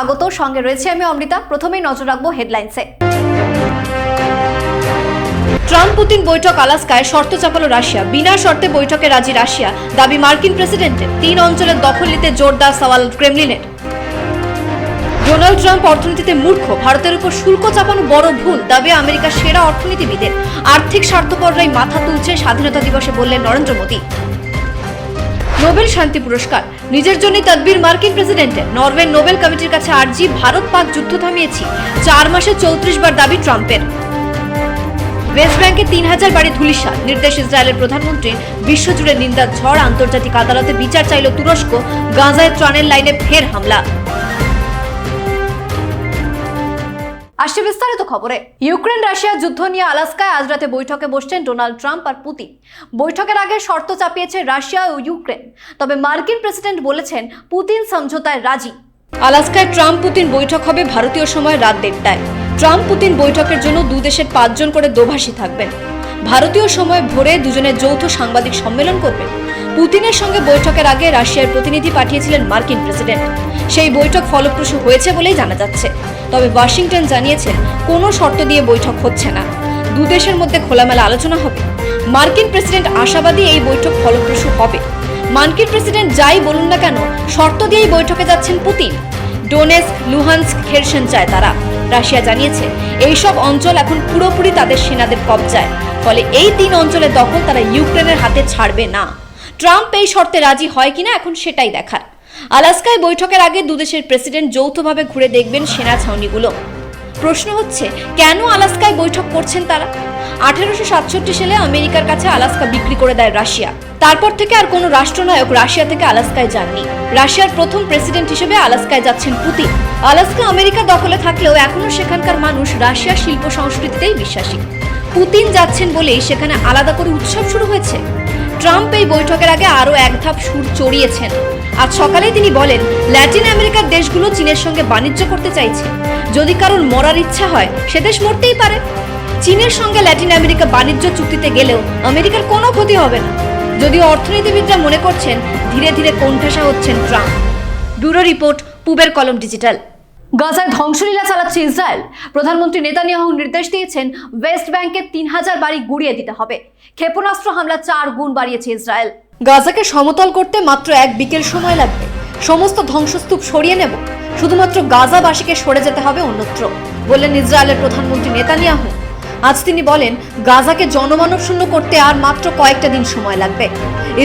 স্বাগত। সঙ্গে রয়েছে আমি অমৃতা। প্রথমেই নজর রাখব হেডলাইন্সে। ট্রাম্প পুতিন বৈঠক আলাস্কায় শর্ত চাপালো রাশিয়া। বিনা শর্তে বৈঠকে রাজি রাশিয়া। দাবি মার্কিন প্রেসিডেন্টের। তিন অঞ্চলের দখল নিতে জোরদার সওয়াল ক্রেমলিনের। ডোনাল্ড ট্রাম্প অর্থনীতিতে মূর্খ। ভারতের উপর শুল্ক চাপানো বড় ভুল, দাবি আমেরিকার সেরা অর্থনীতিবিদের। আর্থিক স্বার্থপররাই মাথা তুলছে স্বাধীনতা দিবসে বললেন নরেন্দ্র মোদী। নোবেল শান্তি পুরস্কার। নিজের জন্য তদবির মার্কিন প্রেসিডেন্টের নরওয়ে নোবেল কমিটির কাছে আর্জি ভারত পাক যুদ্ধ থামিয়েছি। চার মাসে চৌত্রিশ বার দাবি ট্রাম্পের। ওয়েস্ট ব্যাংকে তিন হাজার বাড়ি ধুলিশা নির্দেশ ইসরায়েলের প্রধানমন্ত্রী বিশ্বজুড়ে নিন্দা, ঝড়, আন্তর্জাতিক আদালতে বিচার চাইল তুরস্ক। গাজায় ত্রাণের লাইনে ফের হামলা। আসছে বিস্তারিত খবরে। ইউক্রেন রাশিয়া যুদ্ধ নিয়ে আলাস্কায় আজ রাতে বৈঠকে বসছেন ডোনাল্ড ট্রাম্প আর পুতিন। বৈঠকের আগে শর্ত চাপিয়েছে রাশিয়া ও ইউক্রেন। তবে মার্কিন প্রেসিডেন্ট বলেছেন, পুতিন সমঝোতায় রাজি। আলাস্কায় ট্রাম্প পুতিন বৈঠক হবে ভারতীয় সময় রাত দেড়টায়। ট্রাম্প পুতিন বৈঠকের জন্য দু দেশের পাঁচজন করে দোভাষী থাকবেন। ভারতীয় সময় ভোরে দুজনের যৌথ সাংবাদিক সম্মেলন করবেন। পুতিনের সঙ্গে বৈঠকের আগে রাশিয়ার প্রতিনিধি পাঠিয়েছিলেন মার্কিন প্রেসিডেন্ট। সেই বৈঠক ফলপ্রসূ হয়েছে বলেই জানা যাচ্ছে। তবে ওয়াশিংটন জানিয়েছেন, কোনো শর্ত দিয়ে বৈঠক হচ্ছে না। দু দেশের মধ্যে খোলামেলা আলোচনা হবে। মার্কিন প্রেসিডেন্ট আশাবাদী এই বৈঠক ফলপ্রসূ হবে। মার্কিন প্রেসিডেন্ট যাই বলুন না কেন, শর্ত দিয়েই বৈঠকে যাচ্ছেন পুতিন। ডোনেস্ক, লুহান্সক খেরসেন চায় তারা। রাশিয়া জানিয়েছে, এইসব অঞ্চল এখন পুরোপুরি তাদের সেনাদের কবজায়। ফলে এই তিন অঞ্চলের দখল তারা ইউক্রেনের হাতে ছাড়বে না। ট্রাম্প এই শর্তে রাজি হয় কিনা এখন সেটাই দেখার। আলাস্কায় বৈঠকের আগে দুদেশের প্রেসিডেন্ট যৌথভাবে ঘুরে দেখবেন সেনা ছাউনিগুলো। প্রশ্ন হচ্ছে, কেন আলাস্কায় বৈঠক করছেন তারা? আঠেরোশো সাতষট্টি সালে আমেরিকার কাছে আলাস্কা বিক্রি করে দেয় রাশিয়া। তারপর থেকে আর কোনো রাষ্ট্রনায়ক রাশিয়া থেকে আলাস্কায় যাননি। রাশিয়ার প্রথম প্রেসিডেন্ট হিসেবে আলাস্কায় যাচ্ছেন পুতিন। আলাস্কা আমেরিকা দখলে থাকলেও এখনও সেখানকার মানুষ রাশিয়ার শিল্প সংস্কৃতিতেই বিশ্বাসী। পুতিন যাচ্ছেন বলেই সেখানে আলাদা করে উৎসব শুরু হয়েছে। ট্রাম্প এই বৈঠকের আগে আরও এক ধাপ সুর চড়িয়েছেন। আজ সকালেই তিনি বলেন ল্যাটিন আমেরিকার দেশগুলো চীনের সঙ্গে বাণিজ্য করতে চাইছে। যদি কারোর মরার ইচ্ছা হয়, সে দেশ মরতেই পারে। চীনের সঙ্গে ল্যাটিন আমেরিকা বাণিজ্য চুক্তিতে গেলেও আমেরিকার কোনো ক্ষতি হবে না। যদিও অর্থনীতিবিদরা মনে করছেন, ধীরে ধীরে কোণঠাসা হচ্ছেন ট্রাম্প। ব্যুরো রিপোর্ট, পুবের কলম ডিজিটাল। গাজায় ধ্বংসলীলা চালাচ্ছে ইসরায়েল। প্রধানমন্ত্রী নেতানিয়াহু নির্দেশ দিয়েছেন ওয়েস্ট ব্যাংকের তিন হাজার বাড়ি গুড়িয়ে দিতে হবে। ক্ষেপণাস্ত্র হামলা চার গুণ বাড়িয়েছে ইসরায়েল। গাজাকে সমতল করতে মাত্র এক বিকেল সময় লাগবে। সমস্ত ধ্বংসস্তূপ সরিয়ে নেব। শুধুমাত্র গাজাবাসীকে সরে যেতে হবে অন্যত্র, বললেন ইসরায়েলের প্রধানমন্ত্রী নেতানিয়াহু। আজ তিনি বলেন, গাজাকে জনমানব শূন্য করতে আর মাত্র কয়েকটা দিন সময় লাগবে।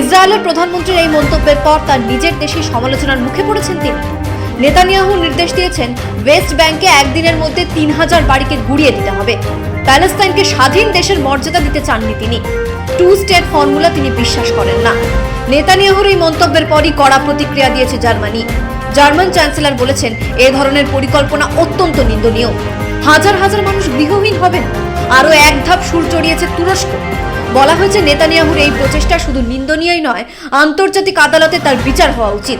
ইসরায়েলের প্রধানমন্ত্রীর এই মন্তব্যের পর তার নিজের দেশে সমালোচনার মুখে পড়েছেন তিনি। নেতানিয়াহু নির্দেশ দিয়েছেন ওয়েস্ট ব্যাংকে একদিনের মধ্যে তিন হাজার বাড়িকে গুড়িয়ে দিতে হবে। প্যালেস্তাইনকে স্বাধীন দেশের মর্যাদা দিতে চাননি তিনি। টু স্টেট ফর্মুলা তিনি বিশ্বাস করেন না। নেতানিয়াহুর এই মন্তব্যের পরই কড়া প্রতিক্রিয়া দিয়েছে জার্মানি। জার্মান চ্যান্সেলর বলেছেন, এ ধরনের পরিকল্পনা অত্যন্ত নিন্দনীয়। হাজার হাজার মানুষ গৃহহীন হবেন। আরও এক ধাপ সুর চড়িয়েছে তুরস্ক। বলা হয়েছে, নেতানিয়াহুর এই প্রচেষ্টা শুধু নিন্দনীয়ই নয়, আন্তর্জাতিক আদালতে তার বিচার হওয়া উচিত।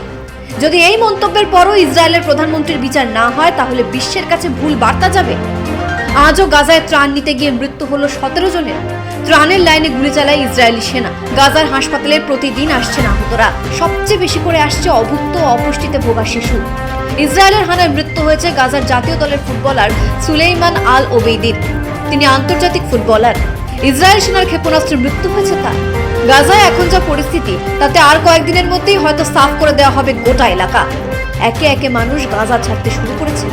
যদি এই মন্তব্যের পরও ইসরায়েলের প্রধানমন্ত্রীর বিচার না হয়, তাহলে বিশ্বের কাছে ভুল বার্তা যাবে। আজও গাজায় ত্রাণ নিতে গিয়ে মৃত্যু হলো সতেরো জনের। ত্রাণের লাইনে গুলি চালায় ইসরায়েলি সেনা। গাজার হাসপাতালে প্রতিদিন আসছেন আহতরা। সবচেয়ে বেশি করে আসছে অভুক্ত অপুষ্টিতে ভোগা শিশু। ইসরায়েলের হানায় মৃত্যু হয়েছে গাজার জাতীয় দলের ফুটবলার সুলেইমান আল ওবেইদির তিনি আন্তর্জাতিক ফুটবলার। ইসরায়েল সেনার ক্ষেপণাস্ত্রে মৃত্যু হয়েছে তার। গাজায় এখন যা পরিস্থিতি, তাতে আর কয়েকদিনের মধ্যেই হয়তো সাফ করে দেওয়া হবে গোটা এলাকা। একে একে মানুষ গাজা ছাড়তে শুরু করেছে।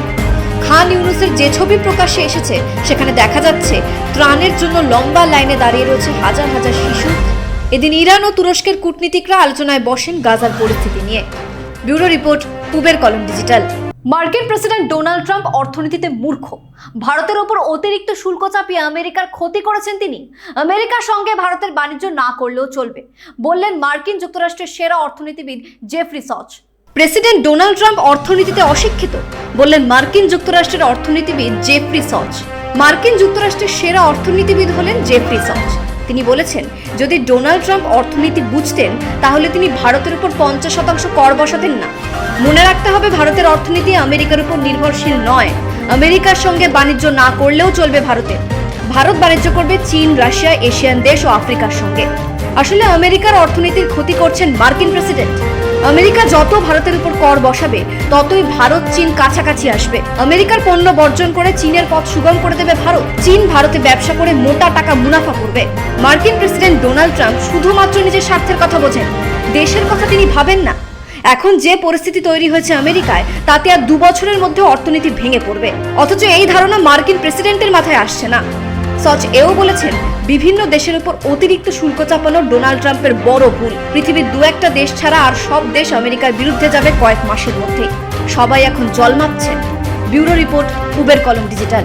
খান ইউনুসের যে ছবি প্রকাশ্যে এসেছে, সেখানে দেখা যাচ্ছে, ত্রাণের জন্য লম্বা লাইনে দাঁড়িয়ে রয়েছে হাজার হাজার শিশু। এদিন ইরান ও তুরস্কের কূটনীতিকরা আলোচনায় বসেন গাজার পরিস্থিতি নিয়ে। ব্যুরো রিপোর্ট পুবের কলম ডিজিটাল। মার্কিন প্রেসিডেন্ট ডোনাল্ড ট্রাম্প অর্থনীতিতে মূর্খ। ভারতের ওপর অতিরিক্ত শুল্ক চাপিয়ে আমেরিকার ক্ষতি করেছেন তিনি। আমেরিকার সঙ্গে ভারতের বাণিজ্য না করলেও চলবে, বললেন মার্কিন যুক্তরাষ্ট্রের সেরা অর্থনীতিবিদ Jeffrey Sachs. President Donald Trump অর্থনীতিতে অশিক্ষিত, বললেন মার্কিন যুক্তরাষ্ট্রের অর্থনীতিবিদ জেফরি সচ। মার্কিন যুক্তরাষ্ট্রের সেরা অর্থনীতিবিদ হলেন জেফরি সচ। তিনি বলেছেন, যদি ডোনাল্ড ট্রাম্প অর্থনীতি বুঝতেন, তাহলে তিনি ভারতের উপর পঞ্চাশ শতাংশ কর বসাতেন না। মনে রাখতে হবে ভারতের অর্থনীতি আমেরিকার উপর নির্ভরশীল নয়। আমেরিকার সঙ্গে বাণিজ্য না করলেও চলবে ভারতে। ভারত বাণিজ্য করবে চীন, রাশিয়া, এশিয়ান দেশ ও আফ্রিকার সঙ্গে। আসলে আমেরিকার অর্থনীতির ক্ষতি করছেন মার্কিন প্রেসিডেন্ট। আমেরিকা যত ভারতের উপর কর বসাবে, ততই ভারত চীন কাছাকাছি আসবে। আমেরিকার পণ্য বর্জন করে চীনের পথ সুগম করে দেবে ভারত। চীন ভারতে ব্যবসা করে মোটা টাকা মুনাফা করবে। মার্কিন প্রেসিডেন্ট ডোনাল্ড ট্রাম্প শুধুমাত্র নিজের স্বার্থের কথা বোঝেন, দেশের কথা তিনি ভাবেন না। এখন যে পরিস্থিতি তৈরি হয়েছে আমেরিকায়, তাতে আর দু বছরের মধ্যে অর্থনীতি ভেঙে পড়বে। অথচ এই ধারণা মার্কিন প্রেসিডেন্টের মাথায় আসছে না। সচ এও বলেছেন, বিভিন্ন দেশের উপর অতিরিক্ত শুল্ক চাপানো ডোনাল্ড ট্রাম্পের বড় ভুল। পৃথিবীর দু একটা দেশ ছাড়া আর সব দেশ আমেরিকার বিরুদ্ধে যাবে কয়েক মাসের মধ্যেই। সবাই এখন জল মাপছেন। ব্যুরো রিপোর্ট, কুবের কলম ডিজিটাল।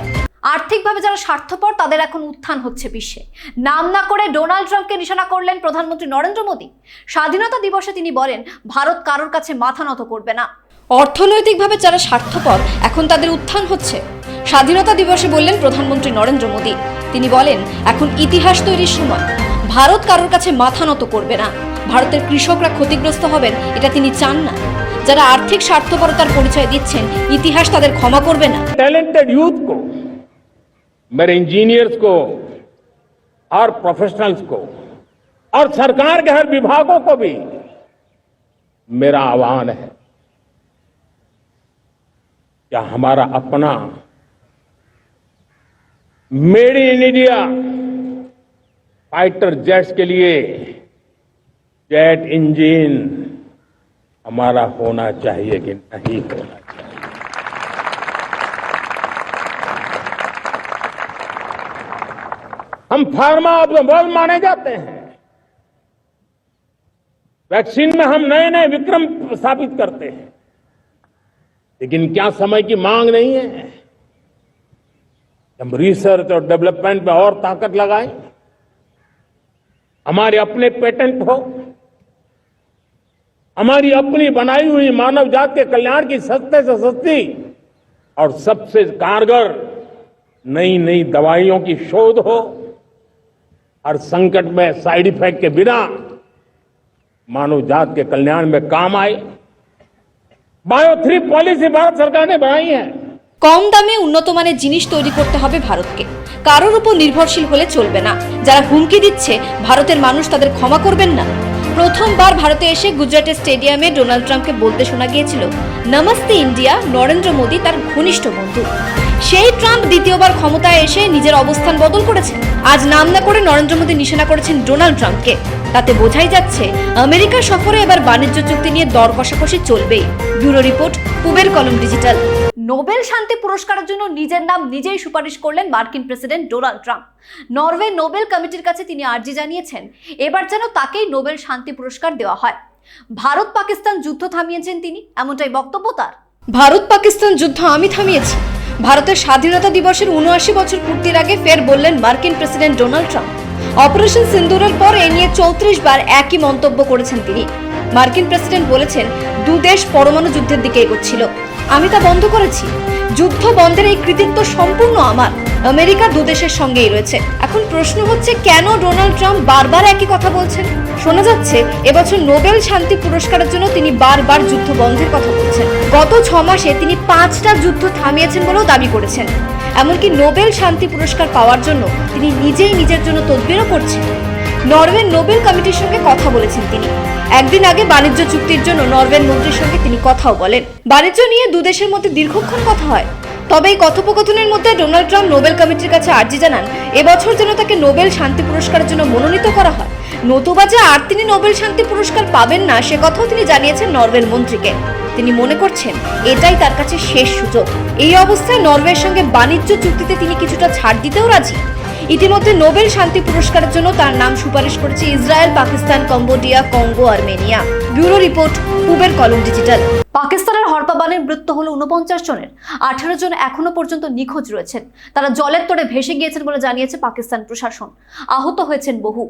আর্থিকভাবে যারা স্বার্থপর, তাদের এখন উত্থান হচ্ছে বিশ্বে। নাম না করে ডোনাল্ড ট্রাম্পকে নিশানা করলেন প্রধানমন্ত্রী নরেন্দ্র মোদী। স্বাধীনতা দিবসে তিনি বলেন, ভারত কারোর কাছে মাথা নত করবে না। অর্থনৈতিকভাবে যারা স্বার্থপর এখন তাদের উত্থান হচ্ছে স্বাধীনতা দিবসে বললেন প্রধানমন্ত্রী নরেন্দ্র মোদী তিনি বলেন এখন ইতিহাস তৈরির সময় ভারত কারোর কাছে মাথা নত করবে না ভারতের কৃষকরা ক্ষতিগ্রস্ত হবেন এটা তিনি চান না যারা আর্থিক স্বার্থপরতার পরিচয় দিচ্ছেন ইতিহাস তাদের ক্ষমা করবে না टैलेंटेड यूथ को मेरे इंजीनियर्स को और प्रोफेशनल्स को और सरकार के हर विभागों को भी मेरा आह्वान है क्या हमारा अपना। Made in India. Fighter jets के लिए जेट इंजन हमारा होना चाहिए कि नहीं होना चाहिए। हम फार्मा ऑफ़ द वर्ल्ड माने जाते हैं। वैक्सीन में हम नए नए विक्रम स्थापित करते हैं। लेकिन क्या समय की मांग नहीं है? हम रिसर्च और डेवलपमेंट में और ताकत लगाएँ। हमारे अपने पेटेंट हो। हमारी अपनी बनाई हुई मानव जात के कल्याण की सस्ते से सस्ती और सबसे कारगर नई नई दवाइयों की शोध हो। और संकट में साइड इफ़ेक्ट के बिना मानव जात के कल्याण में काम आए। বায়ো থ্রি পলিসি ভারত সরকার নে বানাই হ্যায় কম দামে উন্নত মানের জিনিস তৈরি করতে হবে ভারতকে। কারোর উপর নির্ভরশীল হলে চলবে না। যারা হুমকি দিচ্ছে, ভারতের মানুষ তাদের ক্ষমা করবেন না। প্রথমবার ভারতে এসে গুজরাটের স্টেডিয়ামে ডোনাল্ড ট্রাম্পকে বলতে শোনা গিয়েছিল, নমস্তে ইন্ডিয়া, নরেন্দ্র মোদী তার ঘনিষ্ঠ বন্ধু। সেই ট্রাম্প দ্বিতীয়বার ক্ষমতায় এসে নিজের অবস্থান বদল করেছেন। আজ নাম না করে নরেন্দ্র মোদী নিশানা করেছেন ডোনাল্ড ট্রাম্পকে। তাতে বোঝাই যাচ্ছে আমেরিকা সফরে এবার বাণিজ্য চুক্তি নিয়ে দর কষাকষি চলবেই। ব্যুরো রিপোর্ট, কুবের কলম ডিজিটাল। নোবেল শান্তি পুরস্কারের জন্য নিজের নাম নিজেই সুপারিশ করলেন মার্কিন president Donald Trump. Norway Nobel কমিটির কাছে তিনি আর্জি জানিয়েছেন, এবার যেন তাকেই নোবেল শান্তি পুরস্কার দেওয়া হয়। ভারত পাকিস্তান যুদ্ধ থামিয়েছেন তিনি, এমনটাই বক্তব্য তার। ভারত পাকিস্তান যুদ্ধ আমি থামিয়েছি। ভারতের স্বাধীনতা দিবসের উনআশি বছর পূর্তির আগে ফের বললেন মার্কিন প্রেসিডেন্ট ডোনাল্ড ট্রাম্প। অপারেশন সিন্দুরের পর এ নিয়ে চৌত্রিশ বার একই মন্তব্য করেছেন তিনি। মার্কিন প্রেসিডেন্ট বলেছেন, দু দেশ পরমাণু যুদ্ধের দিকে এগোচ্ছিল। আমি তা বন্ধ করেছি। যুদ্ধ বন্ধের এই কৃতিত্ব সম্পূর্ণ আমার। আমেরিকা দু দেশের সঙ্গেই রয়েছে। এখন প্রশ্ন হচ্ছে, কেন ডোনাল্ড ট্রাম্প বারবার একই কথা বলছেন? শোনা যাচ্ছে, এবছর নোবেল শান্তি পুরস্কারের জন্য তিনি বারবার যুদ্ধ বন্ধের কথা বলছেন। গত ছ মাসে তিনি পাঁচটা যুদ্ধ থামিয়েছেন বলেও দাবি করেছেন। এমনকি নোবেল শান্তি পুরস্কার পাওয়ার জন্য তিনি নিজেই নিজের জন্য তদবিরও করছেন। নরওয়ের নোবেল কমিটির সঙ্গে কথা বলেছেন তিনি। একদিন আগে বাণিজ্য চুক্তির জন্য নরওয়ের মন্ত্রীর সঙ্গে তিনি কথাও বলেন। বাণিজ্য নিয়ে দু দেশের মধ্যে দীর্ঘক্ষণ কথা হয়। তবে এই কথোপকথনের মধ্যে ডোনাল্ড ট্রাম্প নোবেল কমিটির কাছে আর্জি জানান, এবছর যেন তাকে নোবেল শান্তি পুরস্কারের জন্য মনোনীত করা হয়। নতুবা যে আর তিনি নোবেল শান্তি পুরস্কার পাবেন না, সে কথাও তিনি জানিয়েছেন নরওয়ের মন্ত্রীকে। তিনি মনে করছেন, এটাই তার কাছে শেষ সুযোগ। এই অবস্থায় নরওয়ের সঙ্গে বাণিজ্য চুক্তিতে তিনি কিছুটা ছাড় দিতেও রাজি। ইতিমধ্যে নোবেল শান্তি পুরস্কারের জন্য তার নাম সুপারিশ করেছে Israel, Pakistan, Cambodia, Congo, Armenia. Bureau report পুবের কলম ডিজিটাল। পাকিস্তানের হরপাবানের মৃত্যু হলো উনপঞ্চাশ জনের। আঠারো জন এখনও পর্যন্ত নিখোঁজ রয়েছেন। তারা জলের তরে ভেসে গিয়েছেন বলে জানিয়েছে পাকিস্তান প্রশাসন। আহত হয়েছেন বহু।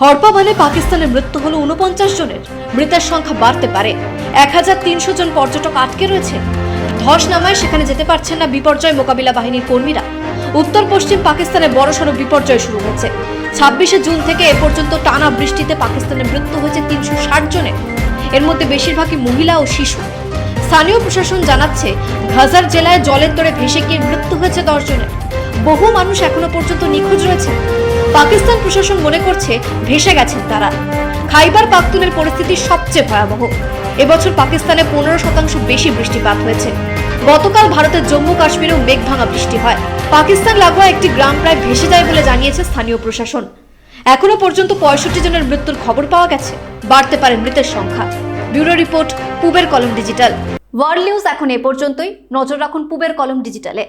হরপাবানে পাকিস্তানের মৃত্যু হলো উনপঞ্চাশ জনের। মৃতের সংখ্যা বাড়তে পারে। এক হাজার তিনশো জন পর্যটক আটকে রয়েছে। ধস নামায় সেখানে যেতে পারছেন না বিপর্যয় মোকাবিলা বাহিনীর কর্মীরা। উত্তর পশ্চিম পাকিস্তানে বড়সড় বিপর্যয় শুরু হয়েছে। ছাব্বিশে জুন থেকে এ পর্যন্ত টানা বৃষ্টিতে পাকিস্তানে মৃত্যু হয়েছে তিনশো ষাট জনের। এর মধ্যে বেশিরভাগই মহিলা ও শিশু। স্থানীয় প্রশাসন জানাচ্ছে, ঘাজার জেলায় জলের তরে ভেসে গিয়ে মৃত্যু হয়েছে দশ জনের। বহু মানুষ এখনও পর্যন্ত নিখোঁজ রয়েছে পাকিস্তান প্রশাসন মনে করছে, ভেসে গেছেন তারা। খাইবার পাখতুনের পরিস্থিতি সবচেয়ে ভয়াবহ। এবছর পাকিস্তানে পনেরো শতাংশ বেশি বৃষ্টিপাত হয়েছে। গতকাল ভারতের জম্মু কাশ্মীরেও মেঘভাঙা বৃষ্টি হয়। পাকিস্তান লাগোয়া একটি গ্রাম প্রায় ভেসে যায় বলে জানিয়েছে স্থানীয় প্রশাসন। এখনও পর্যন্ত পঁয়ষট্টি জনের মৃত্যুর খবর পাওয়া গেছে। বাড়তে পারে মৃতের সংখ্যা। ব্যুরো রিপোর্ট, পুবের কলম ডিজিটাল। ওয়ার্ল্ড নিউজ এখন এ পর্যন্তই। নজর রাখুন পুবের কলম ডিজিটালে।